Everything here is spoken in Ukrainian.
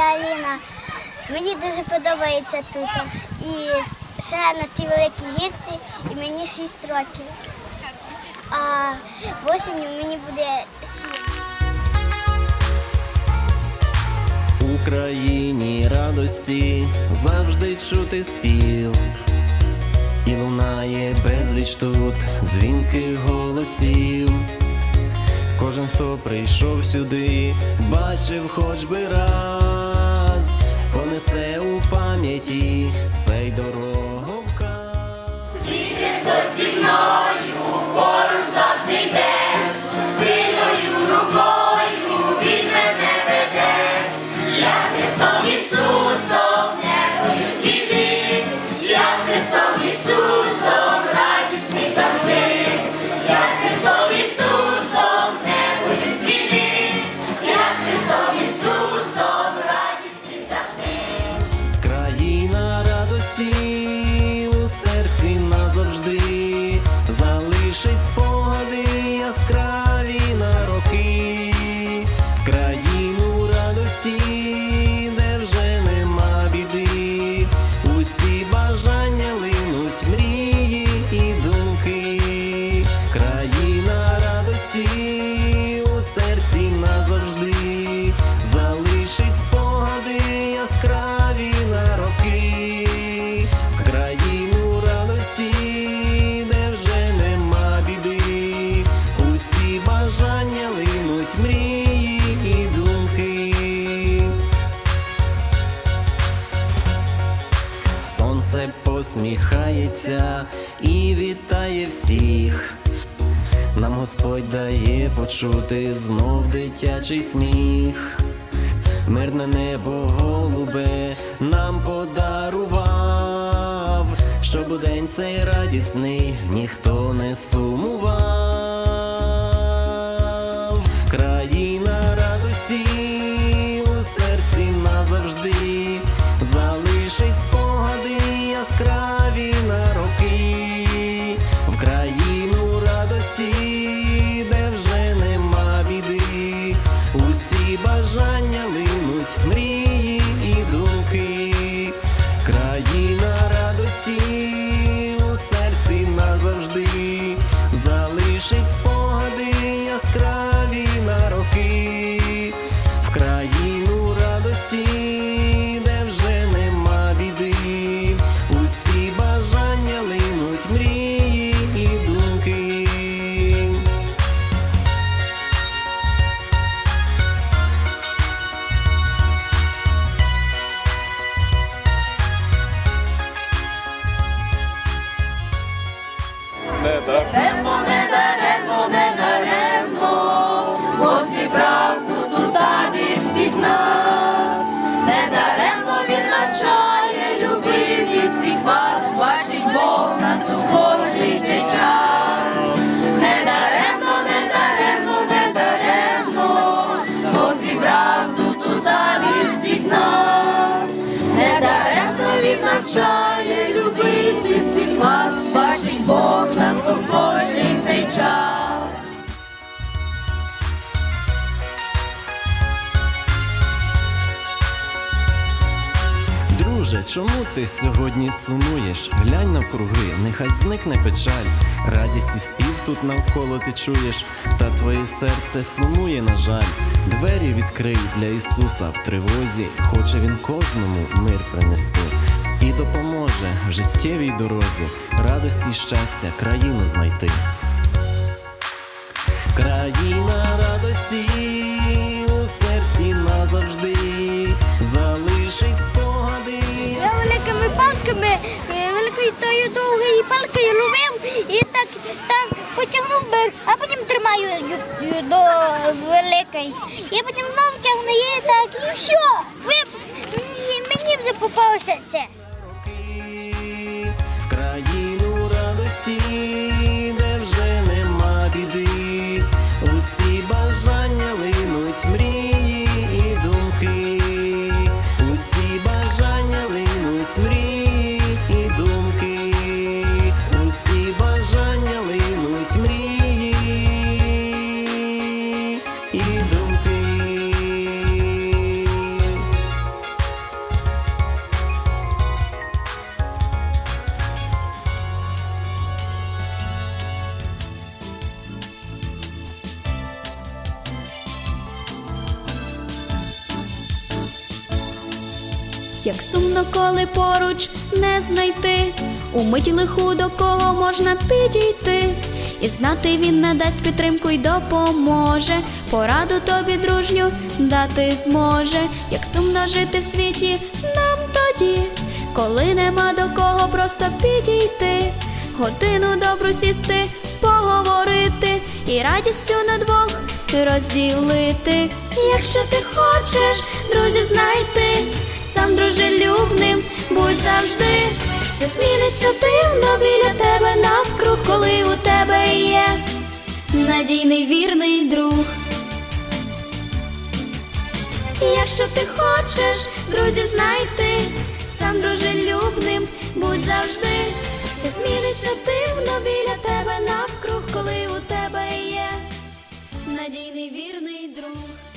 Аліна. Мені дуже подобається тут. І ще на тій великій гірці і мені 6 років. А осінню мені буде 7. У країні радості завжди чути спів, і лунає безліч тут дзвінких голосів. Кожен, хто прийшов сюди, бачив хоч би раз, понесе у пам'яті цей дороговказ. Країна посміхається і вітає всіх. Нам Господь дає почути знов дитячий сміх. Мирне небо голубе нам подарував, щоб у день цей радісний ніхто не сумував. Бажання Даремно, не даремно, не даремно, бо зібрав правду сутаві всіх нас, не даремно він навчає любити всіх вас, бачить Бог нас у кожній цей час. Друже, чому ти сьогодні сумуєш? Глянь навкруги, нехай зникне печаль. Радість і спів тут навколо ти чуєш, та твоє серце сумує, на жаль. Двері відкрий для Ісуса в тривозі, хоче він кожному мир принести. І допоможе в життєвій дорозі, радості й щастя, країну знайти. Країна великою тою довгою палкою ловив і так там потягнув бир, а потім тримаю до великої. І потім знову тягну її так, і все. Мені вже попалося це. Як сумно, коли поруч не знайти, у мить лиху до кого можна підійти, і знати він надасть підтримку й допоможе, пораду тобі дружню дати зможе, як сумно жити в світі нам тоді, коли нема до кого просто підійти, годину добру сісти, поговорити і радістю на двох розділити. Якщо ти хочеш друзів знайти, Сам дружелюбним, будь завжди, все зміниться дивно біля тебе навкруг, коли у тебе є надійний вірний друг. Якщо ти хочеш друзів знайти, сам дружелюбним, будь завжди, все зміниться дивно біля тебе навкруг, коли у тебе є надійний вірний друг.